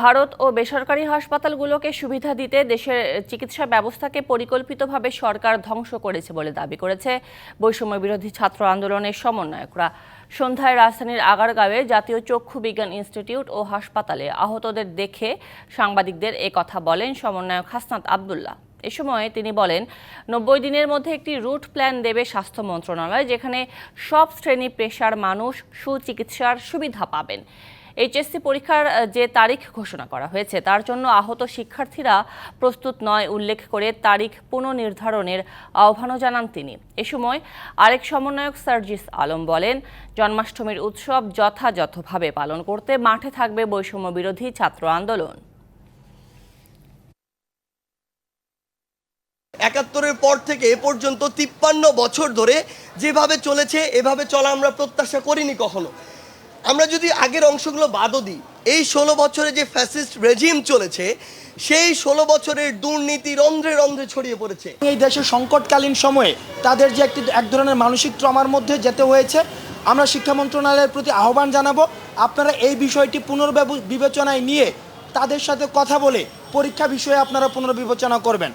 ভারত ও বেসরকারি হাসপাতালগুলোকে সুবিধা দিতে দেশের চিকিৎসা ব্যবস্থাকে পরিকল্পিতভাবে সরকার ধ্বংস করেছে বলে দাবি করেছে বৈষম্য বিরোধী ছাত্র আন্দোলনের সমন্বয়করা। সন্ধ্যায় রাজধানীর আগারগাঁওয়ে জাতীয় চক্ষু বিজ্ঞান ইনস্টিটিউট ও হাসপাতালে আহতদের দেখে সাংবাদিকদের এ কথা বলেন সমন্বয়ক হাসনাত আবদুল্লাহ। এ সময় তিনি বলেন, নব্বই দিনের মধ্যে একটি রুট প্ল্যান দেবে স্বাস্থ্য মন্ত্রণালয়, যেখানে সব শ্রেণি পেশার মানুষ সুচিকিৎসার সুবিধা পাবেন। এইচএসসি পরীক্ষার যে তারিখ ঘোষণা করা হয়েছে, তার জন্য আহত শিক্ষার্থীরা প্রস্তুত নয় উল্লেখ করে তারিখ পুনর্নির্ধারণের আহ্বানও জানান তিনি। এ সময় আরেক সমন্বয়ক সার্জিস আলম বলেন, জন্মাষ্টমীর উৎসব যথাযথভাবে পালন করতে মাঠে থাকবে বৈষম্য বিরোধী ছাত্র আন্দোলন। একাত্তরের পর থেকে এ পর্যন্ত তিপ্পান্ন বছর ধরে যেভাবে চলেছে, এভাবে চলা আমরা প্রত্যাশা করিনি কখনো। আমরা যদি আগের অংশগুলো বাদও দিই, এই ষোলো বছরে যে ফ্যাসিস্ট রেজিম চলেছে, সেই ষোলো বছরের দুর্নীতি রন্ধ্রে রন্ধ্রে ছড়িয়ে পড়েছে। এই দেশের সংকটকালীন সময়ে তাদের যে একটি এক ধরনের মানসিক ট্রমার মধ্যে যেতে হয়েছে, আমরা শিক্ষা মন্ত্রণালয়ের প্রতি আহ্বান জানাব, আপনারা এই বিষয়টি পুনর্বিবেচনায় নিয়ে তাদের সাথে কথা বলে পরীক্ষা বিষয়ে আপনারা পুনর্বিবেচনা করবেন।